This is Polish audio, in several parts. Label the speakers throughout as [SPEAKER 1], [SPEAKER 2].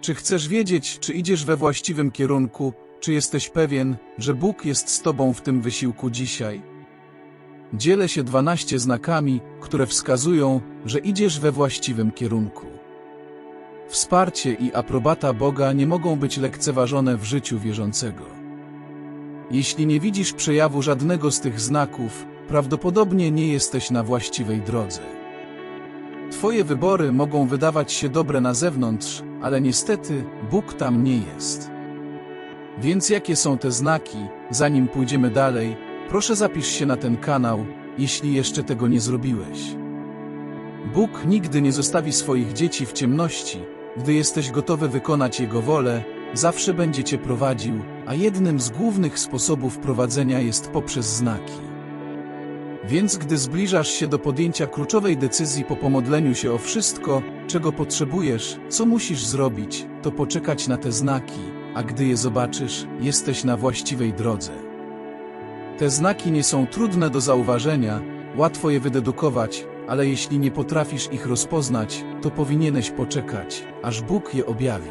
[SPEAKER 1] Czy chcesz wiedzieć, czy idziesz we właściwym kierunku, czy jesteś pewien, że Bóg jest z Tobą w tym wysiłku dzisiaj? Dzielę się 12 znakami, które wskazują, że idziesz we właściwym kierunku. Wsparcie i aprobata Boga nie mogą być lekceważone w życiu wierzącego. Jeśli nie widzisz przejawu żadnego z tych znaków, prawdopodobnie nie jesteś na właściwej drodze. Twoje wybory mogą wydawać się dobre na zewnątrz, ale niestety Bóg tam nie jest. Więc jakie są te znaki, zanim pójdziemy dalej, proszę zapisz się na ten kanał, jeśli jeszcze tego nie zrobiłeś. Bóg nigdy nie zostawi swoich dzieci w ciemności, gdy jesteś gotowy wykonać Jego wolę, zawsze będzie Cię prowadził, a jednym z głównych sposobów prowadzenia jest poprzez znaki. Więc gdy zbliżasz się do podjęcia kluczowej decyzji po pomodleniu się o wszystko, czego potrzebujesz, co musisz zrobić, to poczekać na te znaki, a gdy je zobaczysz, jesteś na właściwej drodze. Te znaki nie są trudne do zauważenia, łatwo je wydedukować, ale jeśli nie potrafisz ich rozpoznać, to powinieneś poczekać, aż Bóg je objawi.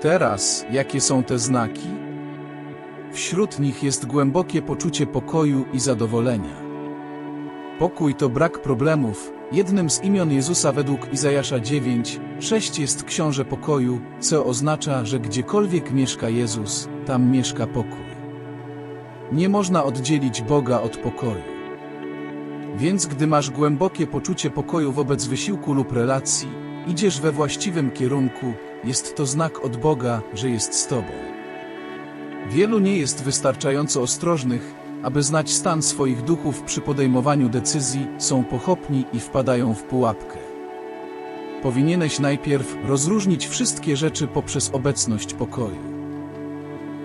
[SPEAKER 1] Teraz, jakie są te znaki? Wśród nich jest głębokie poczucie pokoju i zadowolenia. Pokój to brak problemów. Jednym z imion Jezusa według Izajasza 9, 6 jest książę pokoju, co oznacza, że gdziekolwiek mieszka Jezus, tam mieszka pokój. Nie można oddzielić Boga od pokoju. Więc gdy masz głębokie poczucie pokoju wobec wysiłku lub relacji, idziesz we właściwym kierunku, jest to znak od Boga, że jest z Tobą. Wielu nie jest wystarczająco ostrożnych, aby znać stan swoich duchów przy podejmowaniu decyzji, są pochopni i wpadają w pułapkę. Powinieneś najpierw rozróżnić wszystkie rzeczy poprzez obecność pokoju.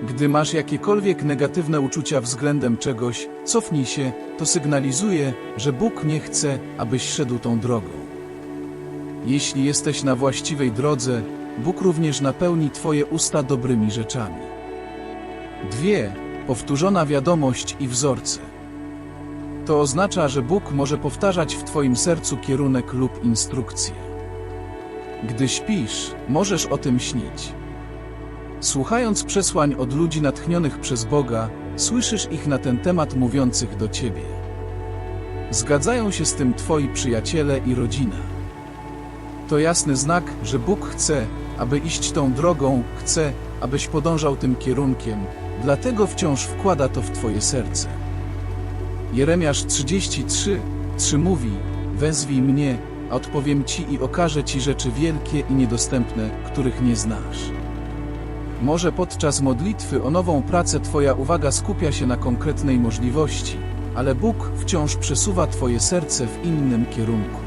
[SPEAKER 1] Gdy masz jakiekolwiek negatywne uczucia względem czegoś, cofnij się, to sygnalizuje, że Bóg nie chce, abyś szedł tą drogą. Jeśli jesteś na właściwej drodze, Bóg również napełni Twoje usta dobrymi rzeczami. Dwie, powtórzona wiadomość i wzorce. To oznacza, że Bóg może powtarzać w Twoim sercu kierunek lub instrukcje. Gdy śpisz, możesz o tym śnić. Słuchając przesłań od ludzi natchnionych przez Boga, słyszysz ich na ten temat mówiących do Ciebie. Zgadzają się z tym Twoi przyjaciele i rodzina. To jasny znak, że Bóg chce, aby iść tą drogą, chce, abyś podążał tym kierunkiem, dlatego wciąż wkłada to w Twoje serce. Jeremiasz 33, 3 mówi, wezwij mnie, a odpowiem Ci i okażę Ci rzeczy wielkie i niedostępne, których nie znasz. Może podczas modlitwy o nową pracę Twoja uwaga skupia się na konkretnej możliwości, ale Bóg wciąż przesuwa Twoje serce w innym kierunku.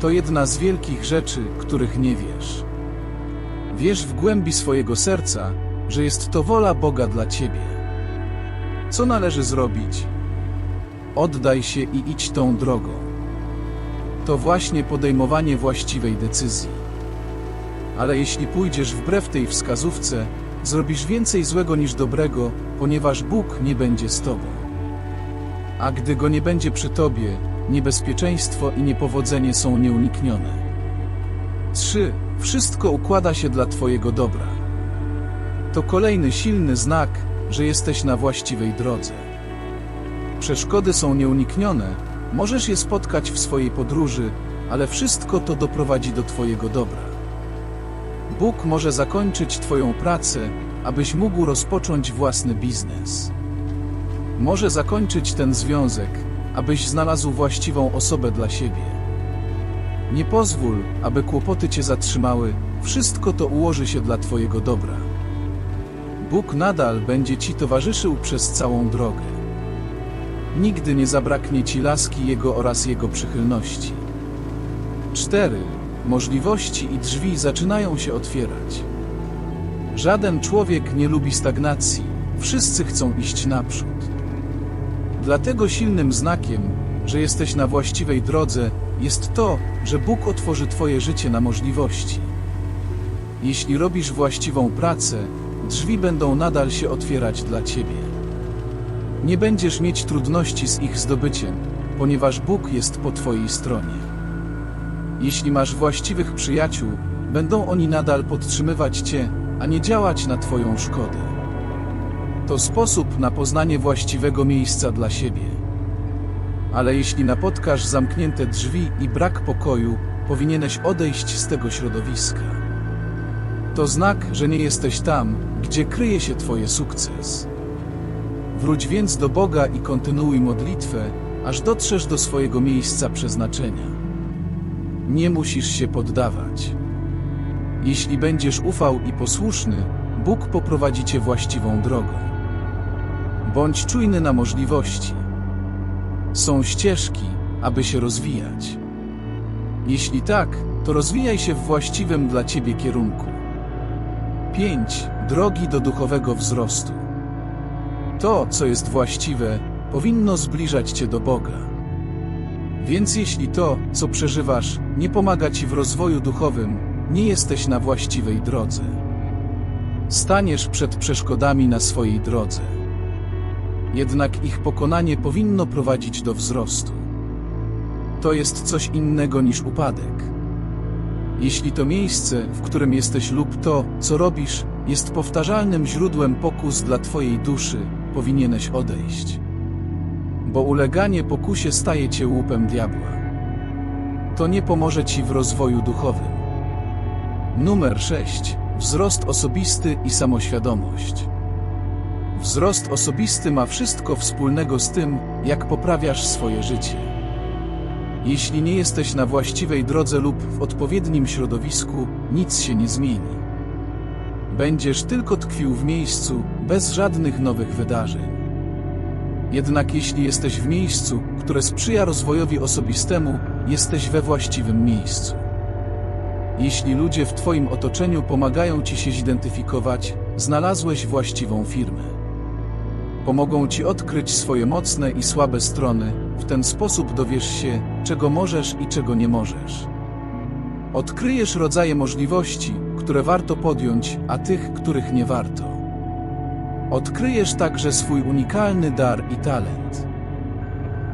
[SPEAKER 1] To jedna z wielkich rzeczy, których nie wiesz. Wiesz w głębi swojego serca, że jest to wola Boga dla Ciebie. Co należy zrobić? Oddaj się i idź tą drogą. To właśnie podejmowanie właściwej decyzji. Ale jeśli pójdziesz wbrew tej wskazówce, zrobisz więcej złego niż dobrego, ponieważ Bóg nie będzie z Tobą. A gdy Go nie będzie przy Tobie, niebezpieczeństwo i niepowodzenie są nieuniknione. 3. Wszystko układa się dla Twojego dobra. To kolejny silny znak, że jesteś na właściwej drodze. Przeszkody są nieuniknione, możesz je spotkać w swojej podróży, ale wszystko to doprowadzi do Twojego dobra. Bóg może zakończyć Twoją pracę, abyś mógł rozpocząć własny biznes. Może zakończyć ten związek, abyś znalazł właściwą osobę dla siebie. Nie pozwól, aby kłopoty Cię zatrzymały, wszystko to ułoży się dla Twojego dobra. Bóg nadal będzie Ci towarzyszył przez całą drogę. Nigdy nie zabraknie Ci laski Jego oraz Jego przychylności. 4. Możliwości i drzwi zaczynają się otwierać. Żaden człowiek nie lubi stagnacji, wszyscy chcą iść naprzód. Dlatego silnym znakiem, że jesteś na właściwej drodze, jest to, że Bóg otworzy Twoje życie na możliwości. Jeśli robisz właściwą pracę, drzwi będą nadal się otwierać dla Ciebie. Nie będziesz mieć trudności z ich zdobyciem, ponieważ Bóg jest po Twojej stronie. Jeśli masz właściwych przyjaciół, będą oni nadal podtrzymywać Cię, a nie działać na Twoją szkodę. To sposób na poznanie właściwego miejsca dla siebie. Ale jeśli napotkasz zamknięte drzwi i brak pokoju, powinieneś odejść z tego środowiska. To znak, że nie jesteś tam, gdzie kryje się Twoje sukces. Wróć więc do Boga i kontynuuj modlitwę, aż dotrzesz do swojego miejsca przeznaczenia. Nie musisz się poddawać. Jeśli będziesz ufał i posłuszny, Bóg poprowadzi cię właściwą drogą. Bądź czujny na możliwości. Są ścieżki, aby się rozwijać. Jeśli tak, to rozwijaj się w właściwym dla ciebie kierunku. 5. Drogi do duchowego wzrostu. To, co jest właściwe, powinno zbliżać cię do Boga. Więc jeśli to, co przeżywasz, nie pomaga ci w rozwoju duchowym, nie jesteś na właściwej drodze. Staniesz przed przeszkodami na swojej drodze. Jednak ich pokonanie powinno prowadzić do wzrostu. To jest coś innego niż upadek. Jeśli to miejsce, w którym jesteś lub to, co robisz, jest powtarzalnym źródłem pokus dla Twojej duszy, powinieneś odejść. Bo uleganie pokusie staje Cię łupem diabła. To nie pomoże Ci w rozwoju duchowym. Numer 6. Wzrost osobisty i samoświadomość. Wzrost osobisty ma wszystko wspólnego z tym, jak poprawiasz swoje życie. Jeśli nie jesteś na właściwej drodze lub w odpowiednim środowisku, nic się nie zmieni. Będziesz tylko tkwił w miejscu, bez żadnych nowych wydarzeń. Jednak jeśli jesteś w miejscu, które sprzyja rozwojowi osobistemu, jesteś we właściwym miejscu. Jeśli ludzie w Twoim otoczeniu pomagają Ci się zidentyfikować, znalazłeś właściwą firmę. Pomogą Ci odkryć swoje mocne i słabe strony, w ten sposób dowiesz się, czego możesz i czego nie możesz. Odkryjesz rodzaje możliwości, które warto podjąć, a tych, których nie warto. Odkryjesz także swój unikalny dar i talent.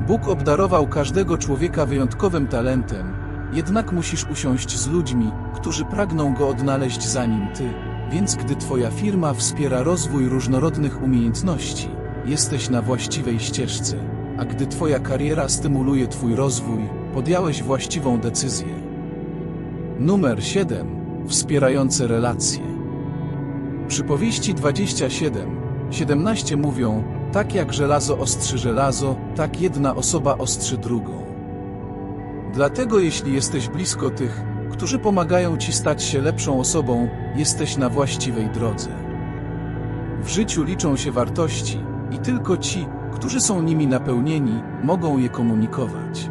[SPEAKER 1] Bóg obdarował każdego człowieka wyjątkowym talentem, jednak musisz usiąść z ludźmi, którzy pragną go odnaleźć zanim ty, więc gdy twoja firma wspiera rozwój różnorodnych umiejętności, jesteś na właściwej ścieżce, a gdy twoja kariera stymuluje twój rozwój, podjąłeś właściwą decyzję. Numer 7. Wspierające relacje. Przypowieści 27, 17 mówią, tak jak żelazo ostrzy żelazo, tak jedna osoba ostrzy drugą. Dlatego jeśli jesteś blisko tych, którzy pomagają ci stać się lepszą osobą, jesteś na właściwej drodze. W życiu liczą się wartości i tylko ci, którzy są nimi napełnieni, mogą je komunikować.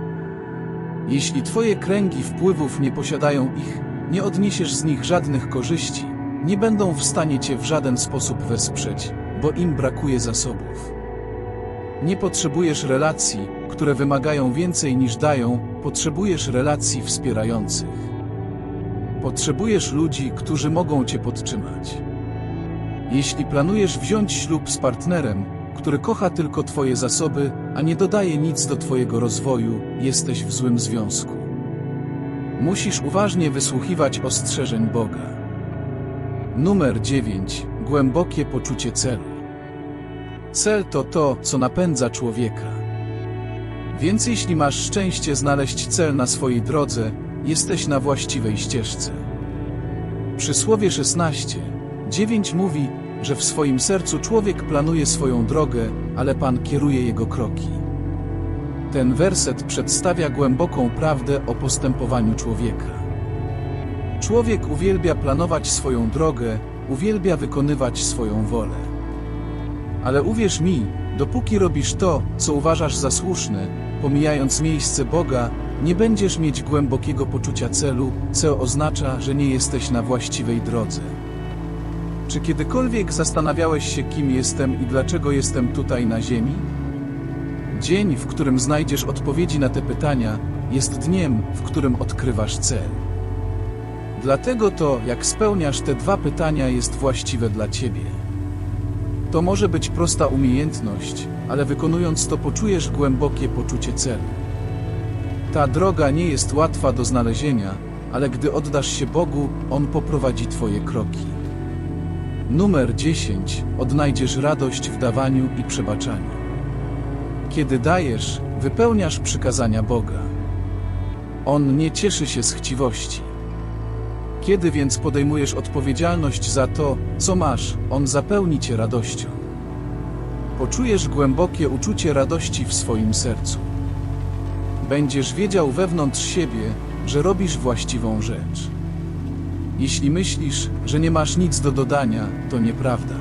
[SPEAKER 1] Jeśli twoje kręgi wpływów nie posiadają ich, nie odniesiesz z nich żadnych korzyści, nie będą w stanie cię w żaden sposób wesprzeć, bo im brakuje zasobów. Nie potrzebujesz relacji, które wymagają więcej niż dają, potrzebujesz relacji wspierających. Potrzebujesz ludzi, którzy mogą cię podtrzymać. Jeśli planujesz wziąć ślub z partnerem, który kocha tylko twoje zasoby, a nie dodaje nic do twojego rozwoju, jesteś w złym związku. Musisz uważnie wysłuchiwać ostrzeżeń Boga. Numer 9. Głębokie poczucie celu. Cel to to, co napędza człowieka. Więc jeśli masz szczęście znaleźć cel na swojej drodze, jesteś na właściwej ścieżce. Przysłowie 16, 9 mówi, że w swoim sercu człowiek planuje swoją drogę, ale Pan kieruje jego kroki. Ten werset przedstawia głęboką prawdę o postępowaniu człowieka. Człowiek uwielbia planować swoją drogę, uwielbia wykonywać swoją wolę. Ale uwierz mi, dopóki robisz to, co uważasz za słuszne, pomijając miejsce Boga, nie będziesz mieć głębokiego poczucia celu, co oznacza, że nie jesteś na właściwej drodze. Czy kiedykolwiek zastanawiałeś się, kim jestem i dlaczego jestem tutaj na Ziemi? Dzień, w którym znajdziesz odpowiedzi na te pytania, jest dniem, w którym odkrywasz cel. Dlatego to, jak spełniasz te dwa pytania, jest właściwe dla ciebie. To może być prosta umiejętność, ale wykonując to poczujesz głębokie poczucie celu. Ta droga nie jest łatwa do znalezienia, ale gdy oddasz się Bogu, On poprowadzi Twoje kroki. Numer 10. Odnajdziesz radość w dawaniu i przebaczaniu. Kiedy dajesz, wypełniasz przykazania Boga. On nie cieszy się z chciwości. Kiedy więc podejmujesz odpowiedzialność za to, co masz, On zapełni cię radością. Poczujesz głębokie uczucie radości w swoim sercu. Będziesz wiedział wewnątrz siebie, że robisz właściwą rzecz. Jeśli myślisz, że nie masz nic do dodania, to nieprawda.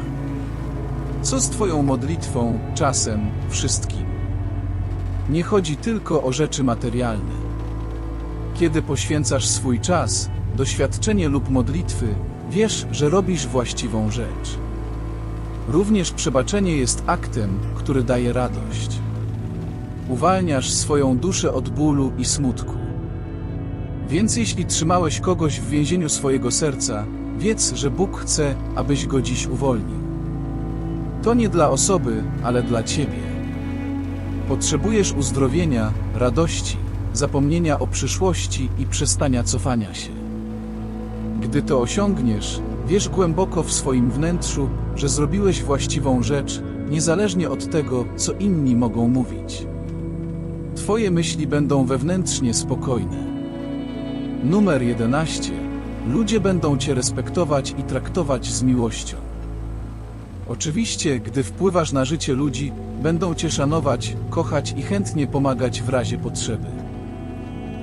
[SPEAKER 1] Co z Twoją modlitwą, czasem, wszystkim? Nie chodzi tylko o rzeczy materialne. Kiedy poświęcasz swój czas, doświadczenie lub modlitwy, wiesz, że robisz właściwą rzecz. Również przebaczenie jest aktem, który daje radość. Uwalniasz swoją duszę od bólu i smutku. Więc jeśli trzymałeś kogoś w więzieniu swojego serca, wiedz, że Bóg chce, abyś go dziś uwolnił. To nie dla osoby, ale dla ciebie. Potrzebujesz uzdrowienia, radości, zapomnienia o przyszłości i przestania cofania się. Gdy to osiągniesz, wiesz głęboko w swoim wnętrzu, że zrobiłeś właściwą rzecz, niezależnie od tego, co inni mogą mówić. Twoje myśli będą wewnętrznie spokojne. Numer 11. Ludzie będą Cię respektować i traktować z miłością. Oczywiście, gdy wpływasz na życie ludzi, będą Cię szanować, kochać i chętnie pomagać w razie potrzeby.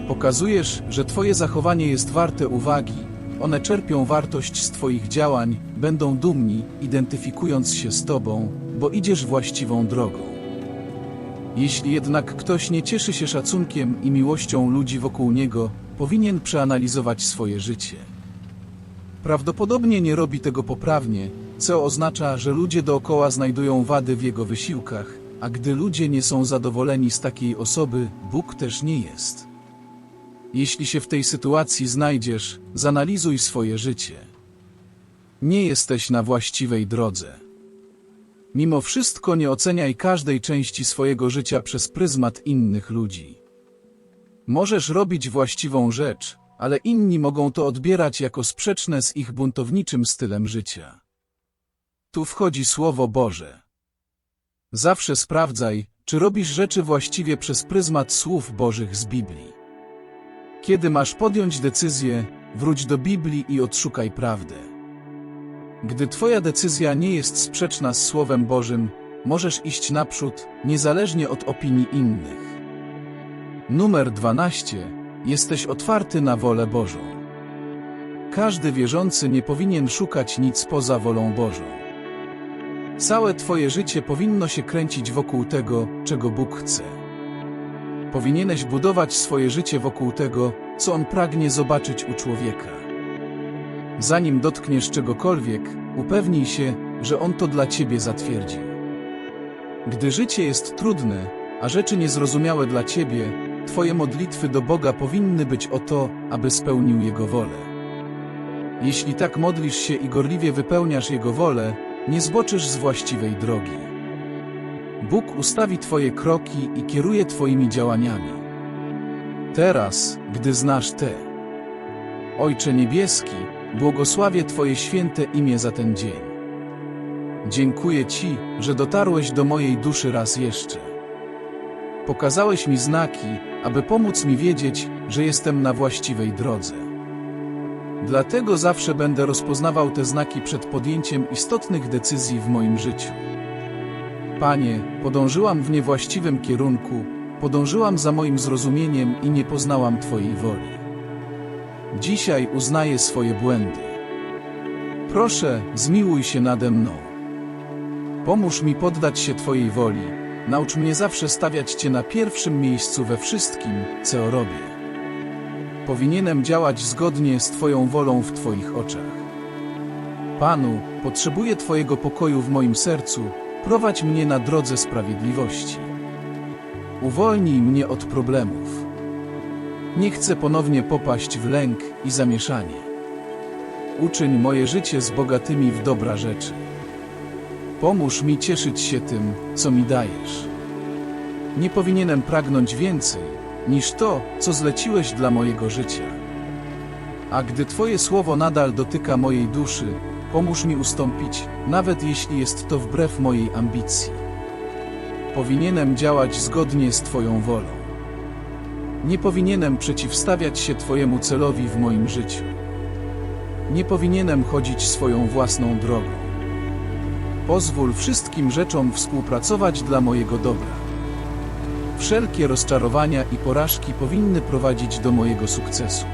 [SPEAKER 1] Pokazujesz, że Twoje zachowanie jest warte uwagi, one czerpią wartość z Twoich działań, będą dumni, identyfikując się z Tobą, bo idziesz właściwą drogą. Jeśli jednak ktoś nie cieszy się szacunkiem i miłością ludzi wokół niego, powinien przeanalizować swoje życie. Prawdopodobnie nie robi tego poprawnie, co oznacza, że ludzie dookoła znajdują wady w jego wysiłkach, a gdy ludzie nie są zadowoleni z takiej osoby, Bóg też nie jest. Jeśli się w tej sytuacji znajdziesz, zanalizuj swoje życie. Nie jesteś na właściwej drodze. Mimo wszystko nie oceniaj każdej części swojego życia przez pryzmat innych ludzi. Możesz robić właściwą rzecz, ale inni mogą to odbierać jako sprzeczne z ich buntowniczym stylem życia. Tu wchodzi Słowo Boże. Zawsze sprawdzaj, czy robisz rzeczy właściwie przez pryzmat słów Bożych z Biblii. Kiedy masz podjąć decyzję, wróć do Biblii i odszukaj prawdę. Gdy Twoja decyzja nie jest sprzeczna z Słowem Bożym, możesz iść naprzód, niezależnie od opinii innych. Numer 12. Jesteś otwarty na wolę Bożą. Każdy wierzący nie powinien szukać nic poza wolą Bożą. Całe Twoje życie powinno się kręcić wokół tego, czego Bóg chce. Powinieneś budować swoje życie wokół tego, co On pragnie zobaczyć u człowieka. Zanim dotkniesz czegokolwiek, upewnij się, że On to dla Ciebie zatwierdził. Gdy życie jest trudne, a rzeczy niezrozumiałe dla Ciebie, Twoje modlitwy do Boga powinny być o to, aby spełnił Jego wolę. Jeśli tak modlisz się i gorliwie wypełniasz Jego wolę, nie zboczysz z właściwej drogi. Bóg ustawi Twoje kroki i kieruje Twoimi działaniami. Teraz, gdy znasz te. Ojcze Niebieski, błogosławię Twoje święte imię za ten dzień. Dziękuję Ci, że dotarłeś do mojej duszy raz jeszcze. Pokazałeś mi znaki, aby pomóc mi wiedzieć, że jestem na właściwej drodze. Dlatego zawsze będę rozpoznawał te znaki przed podjęciem istotnych decyzji w moim życiu. Panie, podążyłam w niewłaściwym kierunku, podążyłam za moim zrozumieniem i nie poznałam Twojej woli. Dzisiaj uznaję swoje błędy. Proszę, zmiłuj się nade mną. Pomóż mi poddać się Twojej woli. Naucz mnie zawsze stawiać Cię na pierwszym miejscu we wszystkim, co robię. Powinienem działać zgodnie z Twoją wolą w Twoich oczach. Panu, potrzebuję Twojego pokoju w moim sercu, prowadź mnie na drodze sprawiedliwości. Uwolnij mnie od problemów. Nie chcę ponownie popaść w lęk i zamieszanie. Uczyń moje życie z bogatymi w dobra rzeczy. Pomóż mi cieszyć się tym, co mi dajesz. Nie powinienem pragnąć więcej, niż to, co zleciłeś dla mojego życia. A gdy Twoje słowo nadal dotyka mojej duszy, pomóż mi ustąpić, nawet jeśli jest to wbrew mojej ambicji. Powinienem działać zgodnie z Twoją wolą. Nie powinienem przeciwstawiać się Twojemu celowi w moim życiu. Nie powinienem chodzić swoją własną drogą. Pozwól wszystkim rzeczom współpracować dla mojego dobra. Wszelkie rozczarowania i porażki powinny prowadzić do mojego sukcesu.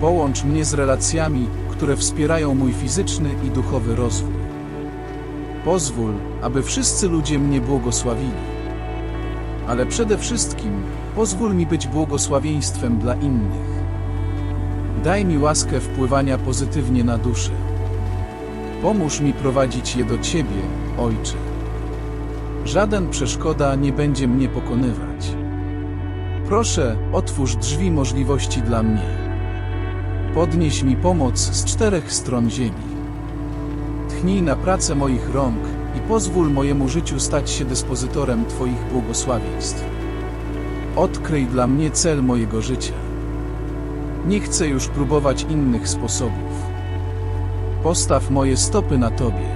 [SPEAKER 1] Połącz mnie z relacjami, które wspierają mój fizyczny i duchowy rozwój. Pozwól, aby wszyscy ludzie mnie błogosławili. Ale przede wszystkim pozwól mi być błogosławieństwem dla innych. Daj mi łaskę wpływania pozytywnie na duszę. Pomóż mi prowadzić je do Ciebie, Ojcze. Żaden przeszkoda nie będzie mnie pokonywać. Proszę, otwórz drzwi możliwości dla mnie. Podnieś mi pomoc z czterech stron ziemi. Tchnij na pracę moich rąk i pozwól mojemu życiu stać się dyspozytorem Twoich błogosławieństw. Odkryj dla mnie cel mojego życia. Nie chcę już próbować innych sposobów. Postaw moje stopy na Tobie.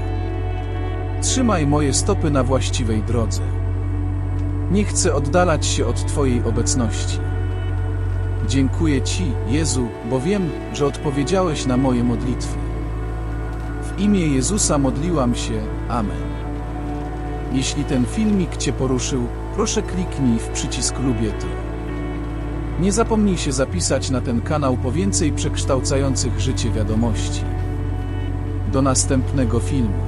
[SPEAKER 1] Trzymaj moje stopy na właściwej drodze. Nie chcę oddalać się od Twojej obecności. Dziękuję Ci, Jezu, bo wiem, że odpowiedziałeś na moje modlitwy. W imię Jezusa modliłam się. Amen. Jeśli ten filmik Cię poruszył, proszę kliknij w przycisk lubię to. Nie zapomnij się zapisać na ten kanał po więcej przekształcających życie wiadomości. Do następnego filmu.